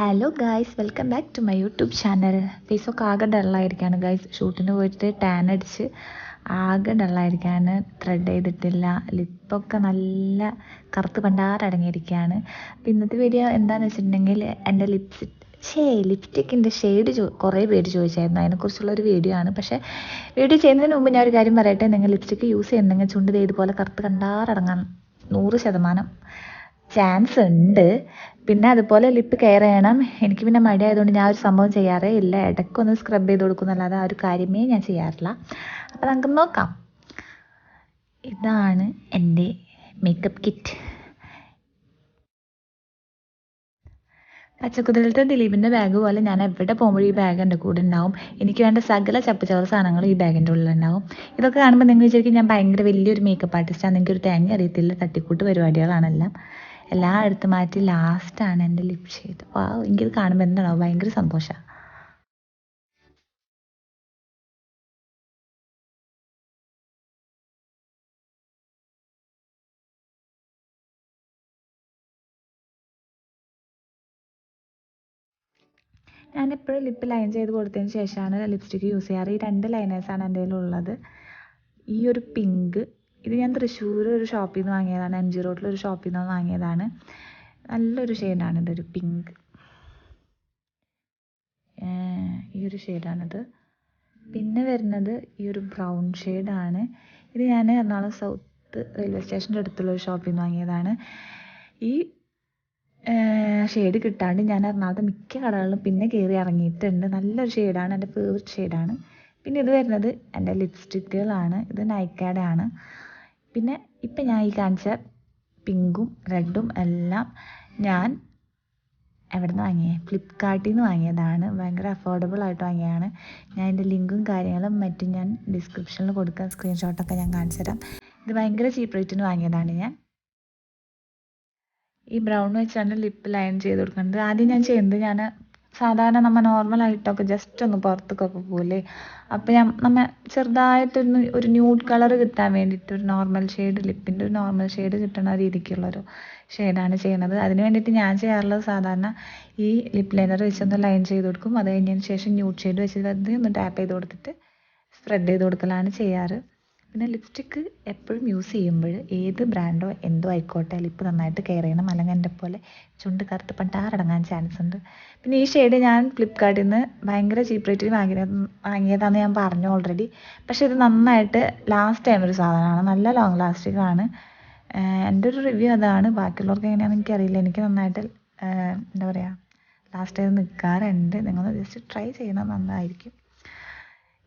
Hello guys welcome back to my YouTube channel ഫേസൊക്കെ ആകെ ഡള്ളായിരിക്കാണ് guys ഷൂട്ടിന് പോയിട്ട് ടാൻ അടിച്ച് ആകെ ഡള്ളായിരിക്കാണ് ത്രെഡ് ചെയ്തിട്ടില്ല. ലിപ്പൊക്കെ നല്ല കറുത്ത് പണ്ടാറടങ്ങിയിരിക്കുകയാണ് അപ്പം ഇന്നത്തെ വീഡിയോ എന്താണെന്ന് വെച്ചിട്ടുണ്ടെങ്കിൽ എന്റെ ലിപ്സ് ഷേ ലിപ്സ്റ്റിക്കിന്റെ ഷെയ്ഡ് ചോ കുറേ പേര് ചോദിച്ചായിരുന്നു. അതിനെക്കുറിച്ചുള്ള ഒരു വീഡിയോ ആണ്. പക്ഷേ വീഡിയോ ചെയ്യുന്നതിന് മുമ്പ് ഞാൻ ഒരു കാര്യം പറയട്ടെ. നിങ്ങൾ ലിപ്സ്റ്റിക്ക് യൂസ് ചെയ്യുന്നെങ്കിൽ ചുണ്ട് ഇതുപോലെ കറുത്ത് കണ്ടാറടങ്ങാൻ നൂറ് ശതമാനം ചാൻസ് ഉണ്ട്. പിന്നെ അതുപോലെ ലിപ്പ് കെയർ ചെയ്യണം. എനിക്ക് പിന്നെ മടി ആയതുകൊണ്ട് ഞാൻ ഒരു സംഭവം ചെയ്യാറേ ഇല്ല. ഇടയ്ക്കൊന്ന് സ്ക്രബ് ചെയ്ത് കൊടുക്കുന്നല്ലാതെ ആ ഒരു കാര്യമേ ഞാൻ ചെയ്യാറില്ല. അപ്പോൾ നമുക്ക് നോക്കാം. ഇതാണ് എന്റെ മേക്കപ്പ് കിറ്റ് പച്ചക്കുതിരത്തെ ദിലീപിന്റെ ബാഗ് പോലെ ഞാൻ എവിടെ പോകുമ്പോഴും ഈ ബാഗ് എന്റെ കൂടെ ഉണ്ടാവും. എനിക്ക് വേണ്ട സകല ചപ്പച്ചവർ സാധനങ്ങൾ ഈ ബാഗിന്റെ ഉള്ളിൽ ഉണ്ടാവും. ഇതൊക്കെ കാണുമ്പോൾ നിങ്ങൾ വിചാരിക്കും ഞാൻ ഭയങ്കര വലിയൊരു മേക്കപ്പ് ആർട്ടിസ്റ്റാണ് നിങ്ങൾക്ക് ഒരു തേങ്ങ അറിയത്തില്ല. തട്ടിക്കൂട്ട് പരിപാടികളാണെല്ലാം. എല്ലാം എടുത്ത് മാറ്റി ലാസ്റ്റാണ് എന്റെ ലിപ് ഷെയ്ഡ് വാ എനിക്കത് കാണുമ്പോൾ എന്താണോ ഭയങ്കര സന്തോഷമാണ് ഞാനെപ്പോഴും ലിപ്പ് ലൈൻ ചെയ്ത് കൊടുത്തതിന് ശേഷമാണ് ലിപ്സ്റ്റിക്ക് യൂസ് ചെയ്യാറ്. ഈ രണ്ട് ലൈനേഴ്സാണ് എന്റെ കയ്യിലുള്ളത്. ഈ ഒരു പിങ്ക് ഇത് ഞാൻ തൃശ്ശൂർ ഒരു ഷോപ്പിൽ നിന്ന് വാങ്ങിയതാണ്. എം ജി റോഡിലൊരു ഷോപ്പിൽ നിന്ന് വാങ്ങിയതാണ്. നല്ലൊരു ഷെയ്ഡാണ് ഇതൊരു പിങ്ക് ഈ ഒരു ഷെയ്ഡാണിത് പിന്നെ വരുന്നത് ഈ ഒരു ബ്രൗൺ ഷെയ്ഡാണ് ഇത് ഞാൻ എറണാകുളം സൗത്ത് റെയിൽവേ സ്റ്റേഷന്റെ അടുത്തുള്ള ഒരു ഷോപ്പിൽ നിന്ന് വാങ്ങിയതാണ്. ഈ ഷെയ്ഡ് കിട്ടാണ്ട് ഞാൻ എറണാകുളത്തെ മിക്ക കടകളിലും പിന്നെ കയറി ഇറങ്ങിയിട്ടുണ്ട് നല്ലൊരു ഷെയ്ഡാണ് എന്റെ ഫേവററ്റ് ഷെയ്ഡാണ് പിന്നെ ഇത് വരുന്നത് എന്റെ ലിപ്സ്റ്റിക്കുകളാണ് ഇത് നൈക്കയുടെ ആണ്. പിന്നെ ഇപ്പം ഞാൻ ഈ കാണിച്ച പിങ്കും റെഡും എല്ലാം ഞാൻ എവിടെ നിന്ന് വാങ്ങിയത് ഫ്ലിപ്കാർട്ടിൽ നിന്ന് വാങ്ങിയതാണ്. ഭയങ്കര അഫോർഡബിൾ ആയിട്ട് വാങ്ങിയതാണ്. ഞാൻ എന്റെ ലിങ്കും കാര്യങ്ങളും മറ്റും ഞാൻ ഡിസ്ക്രിപ്ഷനിൽ കൊടുക്കാം. സ്ക്രീൻഷോട്ടൊക്കെ ഞാൻ കാണിച്ചു തരാം. ഇത് ഭയങ്കര ചീപ്പ് റേറ്റിന് വാങ്ങിയതാണ് ഞാൻ. ഈ ബ്രൗൺ വെച്ചാണ് ലിപ്പ് ലൈൻ ചെയ്ത് കൊടുക്കുന്നത്. ആദ്യം ഞാൻ ചെയ്യുന്നത് ഞാൻ സാധാരണ നമ്മൾ നോർമലായിട്ടൊക്കെ ജസ്റ്റ് ഒന്ന് പുറത്തേക്കൊക്കെ പോകില്ലേ അപ്പോൾ ഞാൻ നമ്മൾ ചെറുതായിട്ടൊന്ന് ഒരു ന്യൂഡ് കളർ കിട്ടാൻ വേണ്ടിയിട്ട് ഒരു നോർമൽ ഷെയ്ഡ് ലിപ്പിന്റെ ഒരു നോർമൽ ഷെയ്ഡ് കിട്ടുന്ന രീതിക്കുള്ളൊരു ഷെയ്ഡാണ് ചെയ്യുന്നത് അതിന് വേണ്ടിയിട്ട് ഞാൻ ചെയ്യാറുള്ളത് സാധാരണ ഈ ലിപ് ലൈനർ വെച്ചൊന്ന് ലൈൻ ചെയ്ത് കൊടുക്കും. അത് കഴിഞ്ഞതിന് ശേഷം ന്യൂഡ് ഷെയ്ഡ് വെച്ചിട്ട് ഒന്ന് ടാപ്പ് ചെയ്ത് കൊടുത്തിട്ട് സ്പ്രെഡ് ചെയ്ത് കൊടുക്കലാണ് ചെയ്യാറ്. പിന്നെ ലിപ്സ്റ്റിക്ക് എപ്പോഴും യൂസ് ചെയ്യുമ്പോൾ ഏത് ബ്രാൻഡോ എന്തോ ആയിക്കോട്ടെ ലിപ്പ് നന്നായിട്ട് കെയർ ചെയ്യണം. അല്ലെങ്കിൽ എന്റെ പോലെ ചുണ്ട് കറുത്ത് പണ്ടാറടങ്ങാൻ ചാൻസ് ഉണ്ട്. പിന്നെ ഈ ഷെയ്ഡ് ഞാൻ ഫ്ലിപ്കാർട്ടിൽ നിന്ന് ഭയങ്കര ചീപ്പ് റേറ്റിൽ വാങ്ങിയ വാങ്ങിയതാണെന്ന് ഞാൻ പറഞ്ഞു ഓൾറെഡി പക്ഷേ ഇത് നന്നായിട്ട് ലാസ്റ്റ് ടൈം ഒരു സാധനമാണ്. നല്ല ലോങ് ലാസ്റ്റിംഗ് ആണ്. എന്റെ ഒരു റിവ്യൂ അതാണ്. ബാക്കിയുള്ളവർക്ക് എങ്ങനെയാണെന്ന് എനിക്കറിയില്ല. എനിക്ക് നന്നായിട്ട് എന്താ പറയുക ലാസ്റ്റ് ടൈം നിൽക്കാറുണ്ട്. നിങ്ങൾ ജസ്റ്റ് ട്രൈ ചെയ്യണം. നന്നായിരിക്കും.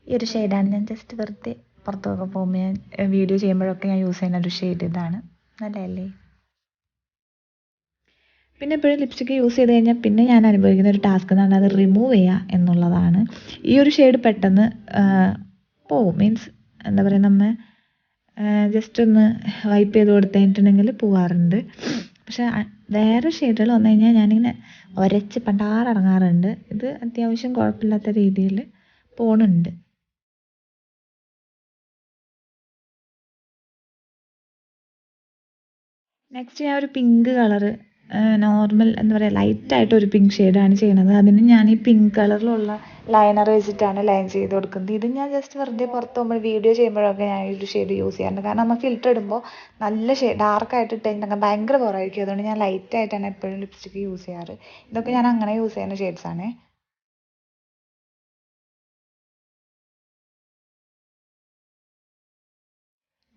ഈ ഒരു ഷെയ്ഡാണ് ഞാൻ ജസ്റ്റ് വെറുതെ പുറത്തൊക്കെ പോകുമ്പോൾ ഞാൻ വീഡിയോ ചെയ്യുമ്പോഴൊക്കെ ഞാൻ യൂസ് ചെയ്യുന്ന ഒരു ഷെയ്ഡ് ഇതാണ്. നല്ലതല്ലേ? പിന്നെ എപ്പോഴും ലിപ്സ്റ്റിക്ക് യൂസ് ചെയ്ത് കഴിഞ്ഞാൽ പിന്നെ ഞാൻ അനുഭവിക്കുന്ന ഒരു ടാസ്ക് എന്ന് പറഞ്ഞാൽ അത് റിമൂവ് ചെയ്യുക എന്നുള്ളതാണ്. ഈ ഒരു ഷെയ്ഡ് പെട്ടെന്ന് പോവും. മീൻസ് എന്താ പറയുക നമ്മൾ ജസ്റ്റ് ഒന്ന് വൈപ്പ് ചെയ്ത് കൊടുത്തു കഴിഞ്ഞിട്ടുണ്ടെങ്കിൽ പോവാറുണ്ട്. പക്ഷേ വേറെ ഷെയ്ഡുകൾ വന്നു കഴിഞ്ഞാൽ ഞാനിങ്ങനെ ഒരച്ച് പണ്ടാറിറങ്ങാറുണ്ട് ഇത് അത്യാവശ്യം കുഴപ്പമില്ലാത്ത രീതിയിൽ പോണുണ്ട്. നെക്സ്റ്റ് ഞാൻ ഒരു പിങ്ക് കളറ് നോർമൽ എന്താ പറയുക ലൈറ്റായിട്ട് ഒരു പിങ്ക് ഷെയ്ഡാണ് ചെയ്യുന്നത് അതിന് ഞാൻ ഈ പിങ്ക് കളറിലുള്ള ലൈനർ വെച്ചിട്ടാണ് ലൈൻ ചെയ്ത് കൊടുക്കുന്നത്. ഇത് ഞാൻ ജസ്റ്റ് വെറുതെ പുറത്ത് പോകുമ്പോൾ വീഡിയോ ചെയ്യുമ്പോഴൊക്കെ ഞാൻ ഈ ഒരു ഷെയ്ഡ് യൂസ് ചെയ്യാറുണ്ട്. കാരണം നമ്മൾ ഫിൽറ്റർ ഇടുമ്പോൾ നല്ല ഷെയ്ഡ് ഡാർക്കായിട്ട് ഇട്ട് കഴിഞ്ഞാൽ ഭയങ്കര കുറവായിരിക്കും. അതുകൊണ്ട് ഞാൻ ലൈറ്റായിട്ടാണ് എപ്പോഴും ലിപ്സ്റ്റിക്ക് യൂസ് ചെയ്യാറ്. ഇതൊക്കെ ഞാൻ അങ്ങനെ യൂസ് ചെയ്യുന്ന ഷെയ്ഡ്സാണ്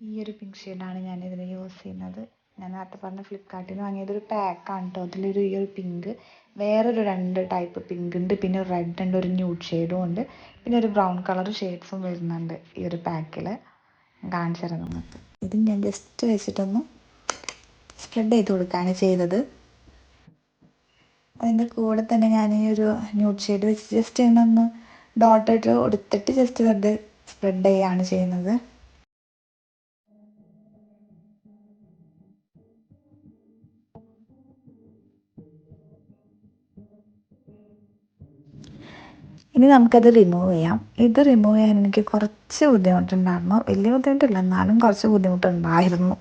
ഈ ഒരു പിങ്ക് ഷെയ്ഡാണ് ഞാൻ ഇതിൽ യൂസ് ചെയ്യുന്നത്. ഞാൻ നേരത്തെ പറഞ്ഞ ഫ്ലിപ്കാർട്ടിൽ നിന്ന് വാങ്ങിയതൊരു പാക്കാണ് കേട്ടോ അതിലൊരു ഈ ഒരു പിങ്ക് വേറൊരു രണ്ട് ടൈപ്പ് പിങ്ക് ഉണ്ട് പിന്നെ റെഡ് ഉണ്ട് ഒരു ന്യൂഡ് ഷെയ്ഡും ഉണ്ട്. പിന്നെ ഒരു ബ്രൗൺ കളർ ഷെയ്ഡ്സും വരുന്നുണ്ട് ഈ ഒരു പാക്കിൽ കാണിച്ചു തരാം നിങ്ങൾക്ക്. ഇത് ഞാൻ ജസ്റ്റ് വെച്ചിട്ടൊന്ന് സ്പ്രെഡ് ചെയ്ത് കൊടുക്കുകയാണ് ചെയ്തത്. അതിന്റെ കൂടെ തന്നെ ഞാൻ ഈ ഒരു ന്യൂഡ് ഷെയ്ഡ് വെച്ച് ജസ്റ്റ് ഇങ്ങനെ ഡോട്ടിട്ട് കൊടുത്തിട്ട് ജസ്റ്റ് വെറുതെ സ്പ്രെഡ് ചെയ്യുകയാണ് ചെയ്യുന്നത്. ഇനി നമുക്കത് റിമൂവ് ചെയ്യാം. ഇത് റിമൂവ് ചെയ്യാൻ എനിക്ക് കുറച്ച് ബുദ്ധിമുട്ടുണ്ടായിരുന്നു. വലിയ ബുദ്ധിമുട്ടില്ല എന്നാലും കുറച്ച് ബുദ്ധിമുട്ടുണ്ടായിരുന്നു.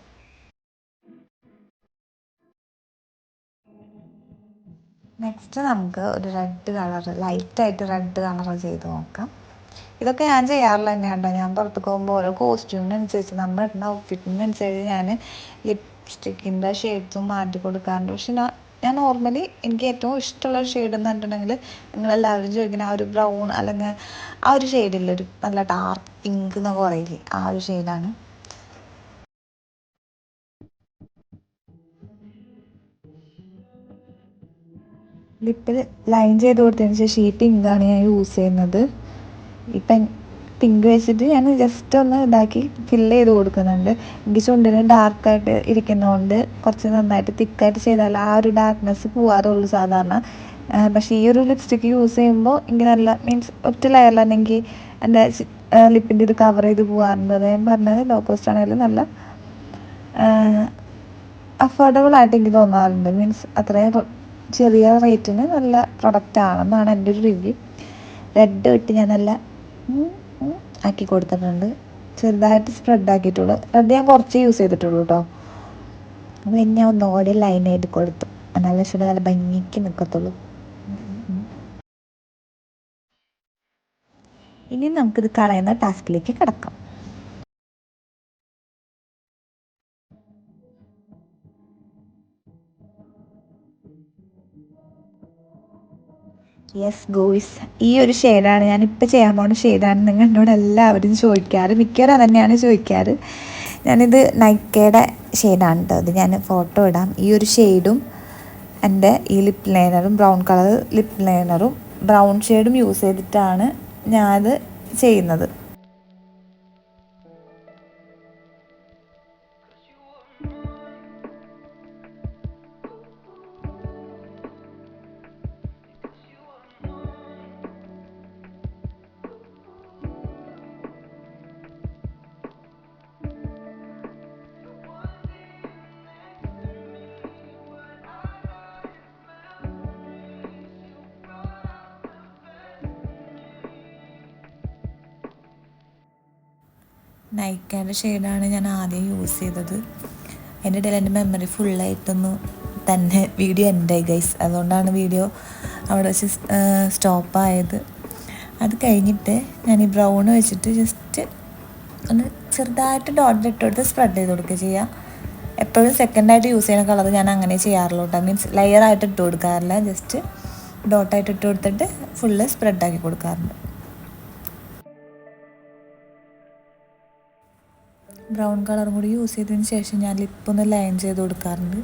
നെക്സ്റ്റ് നമുക്ക് ഒരു റെഡ് കളർ ലൈറ്റായിട്ട് റെഡ് കളർ ചെയ്ത് നോക്കാം. ഇതൊക്കെ ഞാൻ ചെയ്യാറില്ല തന്നെയാണ് ഞാൻ പുറത്ത് പോകുമ്പോൾ ഓരോ കോസ്റ്റ്യൂമിനനുസരിച്ച് നമ്മൾ ഇടുന്ന ഔട്ട്ഫിറ്റിനനുസരിച്ച് ഞാൻ ലിപ്സ്റ്റിക്കിന്റെ ഷെയ്ഡ്സും മാറ്റി കൊടുക്കാറുണ്ട്. പക്ഷെ ഞാൻ നോർമലി എനിക്ക് ഏറ്റവും ഇഷ്ടമുള്ള ഷെയ്ഡ് എന്ന് പറഞ്ഞിട്ടുണ്ടെങ്കിൽ നിങ്ങളെല്ലാവരും ചോദിക്കുന്ന ആ ഒരു ബ്രൗൺ അല്ലെങ്കിൽ ആ ഒരു ഷെയ്ഡില്ല ഒരു നല്ല ഡാർക്ക് പിങ്ക് എന്നൊക്കെ പറയില്ലേ ആ ഒരു ഷെയ്ഡാണ് ലിപ്പിൽ ലൈൻ ചെയ്ത് കൊടുത്തതിന് ശേഷം ഈ പിങ്കാണ് ഞാൻ യൂസ് ചെയ്യുന്നത്. ഇപ്പം പിങ്ക് വെച്ചിട്ട് ഞാൻ ജസ്റ്റ് ഒന്ന് ഇതാക്കി ഫില്ല് ചെയ്ത് കൊടുക്കുന്നുണ്ട്. എനിക്ക് ചുണ്ടിന് ഡാർക്കായിട്ട് ഇരിക്കുന്നതുകൊണ്ട് കുറച്ച് നന്നായിട്ട് തിക്കായിട്ട് ചെയ്താൽ ആ ഒരു ഡാർക്ക്നെസ് പോകാറുള്ളൂ സാധാരണ. പക്ഷേ ഈ ഒരു ലിപ്സ്റ്റിക്ക് യൂസ് ചെയ്യുമ്പോൾ എനിക്ക് നല്ല മീൻസ് ഒറ്റ ലെയറിലാണെങ്കിൽ എന്റെ ലിപ്പിന്റെ ഇത് കവർ ചെയ്ത് പോകാറുണ്ട് ഞാൻ പറഞ്ഞത് ലോ കോസ്റ്റ് ആണെങ്കിലും നല്ല അഫോർഡബിൾ ആയിട്ട് എനിക്ക് തോന്നാറുണ്ട്. മീൻസ് അത്രയും ചെറിയ റേറ്റിന് നല്ല പ്രൊഡക്റ്റ് ആണെന്നാണ് എന്റെ ഒരു റിവ്യൂ റെഡ് ഇട്ട് ഞാൻ നല്ല ആക്കി കൊടുത്തിട്ടുണ്ട്. ചെറുതായിട്ട് സ്പ്രെഡ് ആക്കിയിട്ടുള്ളൂ അത് ഞാൻ കുറച്ച് യൂസ് ചെയ്തിട്ടുള്ളൂ കേട്ടോ അപ്പോൾ ഞാൻ ഒന്നുകൂടി ലൈൻ ആയിട്ട് കൊടുത്തു. നല്ല ശരി നല്ല ഭംഗിക്ക് നിൽക്കത്തുള്ളൂ ഇനി നമുക്കിത് കളയുന്ന ടാസ്കിലേക്ക് കിടക്കാം. യെസ് ഗോയ്സ് ഈ ഒരു ഷെയ്ഡാണ് ഞാനിപ്പോൾ ചെയ്യാൻ പോകുന്ന ഷെയ്ഡാണ് നിങ്ങൾ എന്നോട് എല്ലാവരും ചോദിക്കാറ്. മിക്കവരും അതന്നെയാണ് ചോദിക്കാറ്. ഞാനിത് നൈക്കയുടെ ഷെയ്ഡാണ് കേട്ടോ ഇത് ഞാൻ ഫോട്ടോ ഇടാം. ഈ ഒരു ഷെയ്ഡും എന്റെ ഈ ലിപ് ലൈനറും ബ്രൗൺ കളർ ലിപ് ലൈനറും ബ്രൗൺ ഷെയ്ഡും യൂസ് ചെയ്തിട്ടാണ് ഞാനത് ചെയ്യുന്നത്. നൈക്കയുടെ ഷെയ്ഡാണ് ഞാൻ ആദ്യം യൂസ് ചെയ്തത്. എന്റെ ഇടയിൽ എന്റെ മെമ്മറി ഫുള്ളായിട്ടൊന്ന് തന്നെ വീഡിയോ എൻഡായി ഗൈസ് അതുകൊണ്ടാണ് വീഡിയോ അവിടെ വെച്ച് സ്റ്റോപ്പായത് അത് കഴിഞ്ഞിട്ട് ഞാൻ ഈ ബ്രൗൺ വെച്ചിട്ട് ജസ്റ്റ് ഒന്ന് ചെറുതായിട്ട് ഡോട്ട് ഇട്ട് കൊടുത്ത് സ്പ്രെഡ് ചെയ്ത് കൊടുക്കുക ചെയ്യുക എപ്പോഴും സെക്കൻഡായിട്ട് യൂസ് ചെയ്യുന്ന കളർ ഞാൻ അങ്ങനെ ചെയ്യാറുള്ളൂ കേട്ടോ. മീൻസ് ലെയറായിട്ട് ഇട്ട് കൊടുക്കാറില്ല. ജസ്റ്റ് ഡോട്ടായിട്ട് ഇട്ട് കൊടുത്തിട്ട് ഫുള്ള് സ്പ്രെഡാക്കി കൊടുക്കാറുണ്ട്. ബ്രൗൺ കളറും കൂടി യൂസ് ചെയ്തതിന് ശേഷം ഞാൻ ലിപ്പൊന്ന് ലൈൻ ചെയ്ത് കൊടുക്കാറുണ്ട്.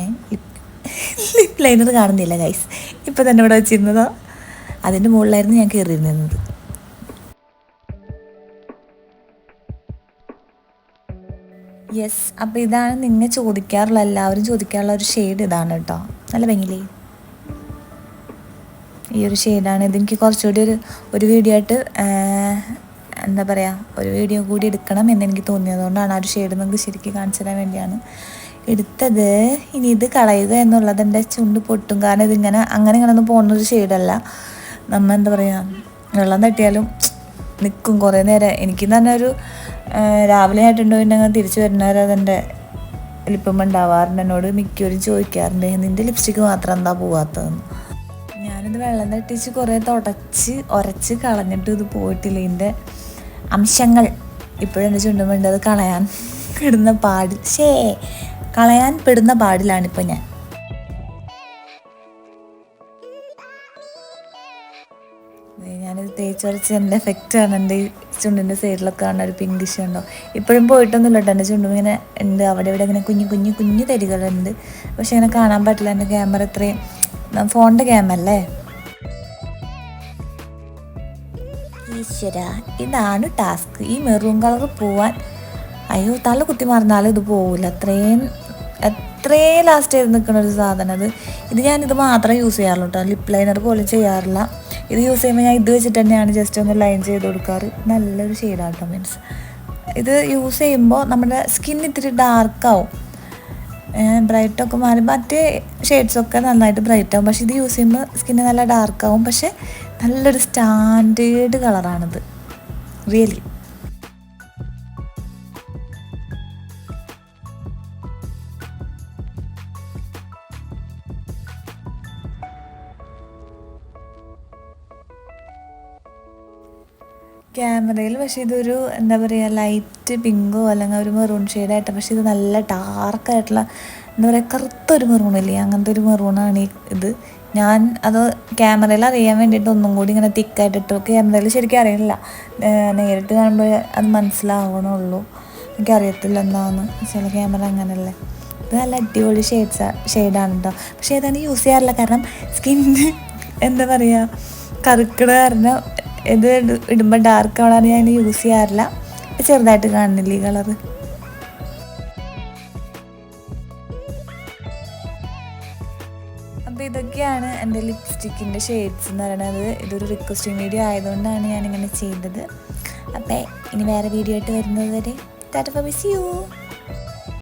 ഏ ലിപ്പ് ലൈനർ കാണുന്നില്ല ഗൈസ് ഇപ്പം തന്നെ ഇവിടെ വെച്ചിരുന്നതോ. അതിന്റെ മുകളിലായിരുന്നു ഞാൻ കയറിയിരുന്നത്. യെസ് അപ്പോൾ ഇതാണ് നിങ്ങൾ ചോദിക്കാറുള്ള എല്ലാവരും ചോദിക്കാറുള്ള ഒരു ഷെയ്ഡ് ഇതാണ് കേട്ടോ. നല്ല ഭംഗിയില്ലേ? ഈ ഒരു ഷെയ്ഡാണ് ഇതെനിക്ക് കുറച്ചുകൂടി ഒരു ഒരു വീഡിയോ ആയിട്ട് എന്താ പറയുക ഒരു വീഡിയോ കൂടി എടുക്കണം എന്ന് എനിക്ക് തോന്നിയതുകൊണ്ടാണ് ആ ഒരു ഷെയ്ഡ് നിങ്ങൾക്ക് ശരിക്കും കാണിച്ചു തരാൻ വേണ്ടിയാണ്. എടുത്തത് ഇനി ഇത് കളയുക എന്നുള്ളത് എന്റെ ചുണ്ട് പൊട്ടും. കാരണം ഇതിങ്ങനെ അങ്ങനെ ഇങ്ങനെ ഒന്നും പോകുന്നൊരു ഷെയ്ഡല്ല നമ്മൾ എന്താ പറയുക വെള്ളം തട്ടിയാലും നിൽക്കും കുറേ നേരം എനിക്ക് തന്നെ ഒരു രാവിലെ ആയിട്ടുണ്ടോ പിന്നെ അങ്ങനെ തിരിച്ചു വരുന്നവരെ അതെന്റെ ലിപ്പം ഉണ്ടാവാറുണ്ട്. എന്നോട് മിക്കവരും ചോദിക്കാറുണ്ട് നിന്റെ ലിപ്സ്റ്റിക്ക് മാത്രം എന്താ പോവാത്തതെന്ന്? ഞാനിത് വെള്ളം തട്ടിച്ച് കുറേ തുടച്ച് ഉരച്ച് കളഞ്ഞിട്ട് ഇത് പോയിട്ടില്ല. ഇതിന്റെ അംശങ്ങൾ. ഇപ്പോഴും എന്റെ ചുണ്ടുമുണ്ട്? അത് കളയാൻ പെടുന്ന പാടിൽ. ഷേ കളയാൻ പെടുന്ന പാടിലാണിപ്പോൾ ഞാൻ. ഞാനിത് തേച്ചുറച്ച് എന്റെ എഫക്റ്റാണ് എന്റെ ചുണ്ടിന്റെ സൈഡിലൊക്കെ കാണുന്ന ഒരു പിങ്കിഷ് ഉണ്ടോ ഇപ്പോഴും പോയിട്ടൊന്നുമില്ല കേട്ടോ. എന്റെ ചുണ്ടും ഇങ്ങനെ ഉണ്ട്. അവിടെ ഇവിടെ ഇങ്ങനെ കുഞ്ഞു കുഞ്ഞു കുഞ്ഞു തരികളുണ്ട്. പക്ഷെ ഇങ്ങനെ കാണാൻ പറ്റില്ല. എന്റെ ക്യാമറ ഇത്രയും ഫോണിന്റെ ക്യാമറ അല്ലേ? ഈശ്വര ഇതാണ് ടാസ്ക്. ഈ മെറൂൺ കളർ പോവാൻ അയ്യോ തല കുത്തി മറന്നാലും ഇത് പോവില്ല അത്രയും അത്രേ ലാസ്റ്റ് ചെയ്ത് നിൽക്കുന്ന ഒരു സാധനം അത്. ഇത് ഞാൻ ഇത് മാത്രമേ യൂസ് ചെയ്യാറുള്ളൂ കേട്ടോ ലിപ്പ് ലൈനർ പോലും ചെയ്യാറില്ല. ഇത് യൂസ് ചെയ്യുമ്പോൾ ഞാൻ ഇത് വെച്ചിട്ട് തന്നെയാണ് ജസ്റ്റ് ഒന്ന് ലൈൻ ചെയ്ത് കൊടുക്കാറ്. നല്ലൊരു ഷെയ്ഡാണ് കേട്ടോ മീൻസ്. ഇത് യൂസ് ചെയ്യുമ്പോൾ നമ്മുടെ സ്കിൻ ഇത്തിരി ഡാർക്കാവും ബ്രൈറ്റൊക്കെ മാറി. മറ്റേ ഷെയ്ഡ്സൊക്കെ നന്നായിട്ട് ബ്രൈറ്റ് ആവും. പക്ഷേ ഇത് യൂസ് ചെയ്യുമ്പോൾ സ്കിന്ന് നല്ല ഡാർക്കാവും പക്ഷേ നല്ലൊരു സ്റ്റാൻഡേർഡ് കളറാണിത്. റിയലി ക്യാമറയിൽ പക്ഷേ ഇതൊരു എന്താ പറയുക ലൈറ്റ് പിങ്കോ അല്ലെങ്കിൽ ഒരു മെറൂൺ ഷെയ്ഡായിട്ട് പക്ഷേ ഇത് നല്ല ഡാർക്കായിട്ടുള്ള എന്താ പറയുക കറുത്തൊരു മെറൂണില്ലേ അങ്ങനത്തെ ഒരു മെറൂണാണ് ഈ ഇത്. ഞാൻ അത് ക്യാമറയിൽ അറിയാൻ വേണ്ടിയിട്ട് ഒന്നും കൂടി ഇങ്ങനെ തിക്കായിട്ടിട്ടു ക്യാമറയിൽ ശരിക്കും അറിയില്ല നേരിട്ട് കാണുമ്പോൾ അത് മനസ്സിലാവണുള്ളൂ. എനിക്കറിയത്തില്ല എന്താന്ന്. ചില ക്യാമറ അങ്ങനെയല്ലേ ഇത് നല്ല അടിപൊളി ഷെയ്ഡ്സ് ഷെയ്ഡാണ് കേട്ടോ പക്ഷേ ഏതാണ് യൂസ് ചെയ്യാറില്ല. കാരണം സ്കിന്ന് എന്താ പറയുക കറുക്കണ കാരണം ഇത് ഇട- ഇടുമ്പോൾ ഡാർക്ക് കളർ ഞാൻ യൂസ് ചെയ്യാറില്ല. ചെറുതായിട്ട് കാണുന്നില്ല ഈ കളറ് എന്റെ ലിപ്സ്റ്റിക്കിന്റെ ഷെയ്ഡ്സ് എന്ന് പറയുന്നത് ഇതൊരു റിക്വസ്റ്റിംഗ് വീഡിയോ ആയതുകൊണ്ടാണ് ഞാനിങ്ങനെ ചെയ്തത്. അപ്പോൾ ഇനി വേറെ വീഡിയോ ആയിട്ട് വരുന്നത് വരെ ടാറ്റ ബൈ സി യു